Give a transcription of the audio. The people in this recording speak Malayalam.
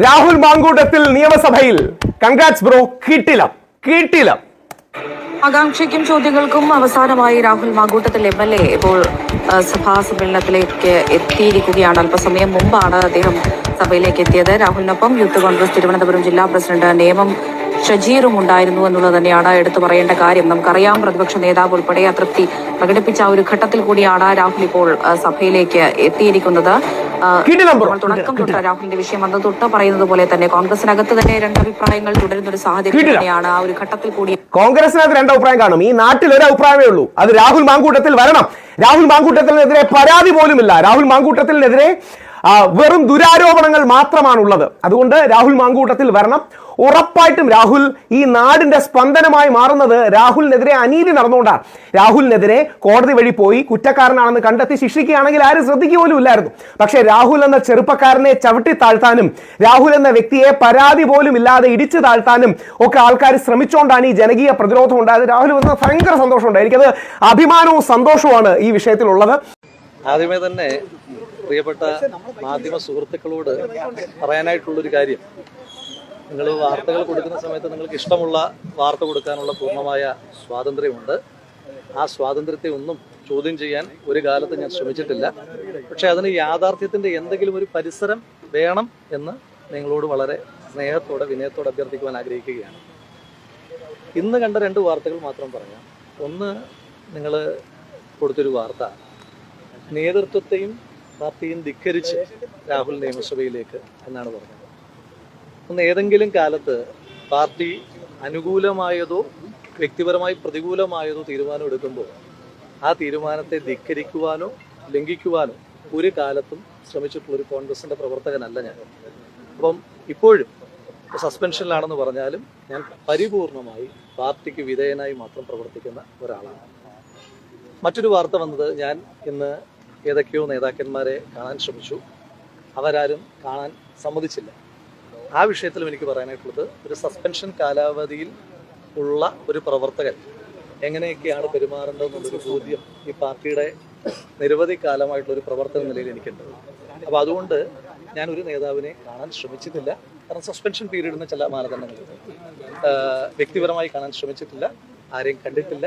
രാഹുൽ മാങ്കൂട്ടത്തിൽ നിയമസഭയിൽ. കൺഗ്രാറ്റ്സ് ബ്രോ കിട്ടില്ല കിട്ടില്ല. ആകാംക്ഷയ്ക്കും ചോദ്യങ്ങൾക്കും അവസാനമായി Rahul Mamkootathil M L A ഇപ്പോൾ സഭാ സമ്മേളനത്തിലേക്ക് എത്തിയിരിക്കുകയാണ്. അല്പസമയം മുമ്പാണ് അദ്ദേഹം സഭയിലേക്ക് എത്തിയത്. രാഹുലിനൊപ്പം യൂത്ത് കോൺഗ്രസ് തിരുവനന്തപുരം ജില്ലാ പ്രസിഡന്റ് നേമം ഷജീറും ഉണ്ടായിരുന്നു എന്നുള്ളത് തന്നെയാണ് എടുത്തു പറയേണ്ട കാര്യം. നമുക്കറിയാം പ്രതിപക്ഷ നേതാവ് ഉൾപ്പെടെ അതൃപ്തി പ്രകടിപ്പിച്ച ആ ഒരു ഘട്ടത്തിൽ കൂടിയാണ് രാഹുൽ ഇപ്പോൾ സഭയിലേക്ക് എത്തിയിരിക്കുന്നത്. തുടക്കം തൊട്ട് രാഹുലിന്റെ വിഷയം വന്ന് തൊട്ട് പറയുന്നത് പോലെ തന്നെ കോൺഗ്രസിനകത്ത് തന്നെ രണ്ടഭിപ്രായങ്ങൾ തുടരുന്ന ഒരു സാഹചര്യം. തന്നെയാണ് ആ ഒരു ഘട്ടത്തിൽ കൂടി. കോൺഗ്രസിനകത്ത് രണ്ട് അഭിപ്രായം കാണും. ഈ നാട്ടിൽ ഒരു അഭിപ്രായമേ ഉള്ളൂ. അത് രാഹുൽ മാങ്കൂട്ടത്തിൽ വരണം. രാഹുൽ മാങ്കൂട്ടത്തിനെതിരെ പരാതി പോലുമില്ല. രാഹുൽ മാങ്കൂട്ടത്തിനെതിരെ വെറും ദുരാരോപണങ്ങൾ മാത്രമാണുള്ളത്. അതുകൊണ്ട് രാഹുൽ മാങ്കൂട്ടത്തിൽ വരണം. ഉറപ്പായിട്ടും രാഹുൽ ഈ നാടിന്റെ സ്പന്ദനമായി മാറുന്നത് രാഹുലിനെതിരെ അനീതി നടന്നുകൊണ്ടാണ്. രാഹുലിനെതിരെ കോടതി വഴി പോയി കുറ്റക്കാരനാണെന്ന് കണ്ടെത്തി ശിക്ഷിക്കുകയാണെങ്കിൽ ആരും ശ്രദ്ധിക്കുക പോലും ഇല്ലായിരുന്നു. പക്ഷേ രാഹുൽ എന്ന ചെറുപ്പക്കാരനെ ചവിട്ടി താഴ്ത്താനും രാഹുൽ എന്ന വ്യക്തിയെ പരാതി പോലും ഇല്ലാതെ ഇടിച്ചു താഴ്ത്താനും ഒക്കെ ആൾക്കാർ ശ്രമിച്ചുകൊണ്ടാണ് ഈ ജനകീയ പ്രതിരോധം ഉണ്ടായത്. രാഹുൽ വന്ന ഭയങ്കര സന്തോഷമുണ്ട്. എനിക്കത് അഭിമാനവും സന്തോഷവുമാണ് ഈ വിഷയത്തിലുള്ളത്. ആദ്യമേ തന്നെ പ്രിയപ്പെട്ട മാധ്യമ സുഹൃത്തുക്കളോട് പറയാനായിട്ടുള്ളൊരു കാര്യം. നിങ്ങൾ വാർത്തകൾ കൊടുക്കുന്ന സമയത്ത് നിങ്ങൾക്ക് ഇഷ്ടമുള്ള വാർത്ത കൊടുക്കാനുള്ള പൂർണമായ സ്വാതന്ത്ര്യമുണ്ട്. ആ സ്വാതന്ത്ര്യത്തെ ഒന്നും ചോദ്യം ചെയ്യാൻ ഒരു കാലത്ത് ഞാൻ ശ്രമിച്ചിട്ടില്ല. പക്ഷെ അതിന് യാഥാർത്ഥ്യത്തിന്റെ എന്തെങ്കിലും ഒരു പരിസരം വേണം എന്ന് നിങ്ങളോട് വളരെ സ്നേഹത്തോടെ വിനയത്തോടെ അഭ്യർത്ഥിക്കുവാൻ ആഗ്രഹിക്കുകയാണ്. ഇന്ന് കണ്ട രണ്ട് വാർത്തകൾ മാത്രം പറയാം. ഒന്ന് നിങ്ങൾ കൊടുത്തൊരു വാർത്ത. നേതൃത്വത്തെയും പാർട്ടിയും ധിക്കരിച്ച് രാഹുൽ നിയമസഭയിലേക്ക് എന്നാണ് പറഞ്ഞത്. ഒന്ന് ഏതെങ്കിലും കാലത്ത് പാർട്ടി അനുകൂലമായതോ വ്യക്തിപരമായി പ്രതികൂലമായതോ തീരുമാനം എടുക്കുമ്പോൾ ആ തീരുമാനത്തെ ധിക്കരിക്കുവാനോ ലംഘിക്കുവാനോ ഒരു കാലത്തും ശ്രമിച്ചിട്ടുള്ള ഒരു കോൺഗ്രസിന്റെ പ്രവർത്തകനല്ല ഞാൻ. അപ്പം ഇപ്പോഴും സസ്പെൻഷനിലാണെന്ന് പറഞ്ഞാലും ഞാൻ പരിപൂർണമായി പാർട്ടിക്ക് വിധേയനായി മാത്രം പ്രവർത്തിക്കുന്ന ഒരാളാണ്. മറ്റൊരു വാർത്ത വന്നത് ഞാൻ ഇന്ന് ഏതൊക്കെയോ നേതാക്കന്മാരെ കാണാൻ ശ്രമിച്ചു. അവരാരും കാണാൻ സമ്മതിച്ചില്ല. ആ വിഷയത്തിലും എനിക്ക് പറയാനായിട്ടുള്ളത് ഒരു സസ്പെൻഷൻ കാലാവധിയിൽ ഉള്ള ഒരു പ്രവർത്തകൻ എങ്ങനെയൊക്കെയാണ് പെരുമാറേണ്ടതെന്നുള്ളൊരു ബോധ്യം ഈ പാർട്ടിയുടെ നിരവധി കാലമായിട്ടുള്ള ഒരു പ്രവർത്തന നിലയിൽ എനിക്കുണ്ട്. അപ്പോൾ അതുകൊണ്ട് ഞാൻ ഒരു നേതാവിനെ കാണാൻ ശ്രമിച്ചിട്ടില്ല. കാരണം സസ്പെൻഷൻ പീരീഡിന് ചില മാനദണ്ഡങ്ങളുണ്ട്. വ്യക്തിപരമായി കാണാൻ ശ്രമിച്ചിട്ടില്ല. ആരെയും കണ്ടിട്ടില്ല.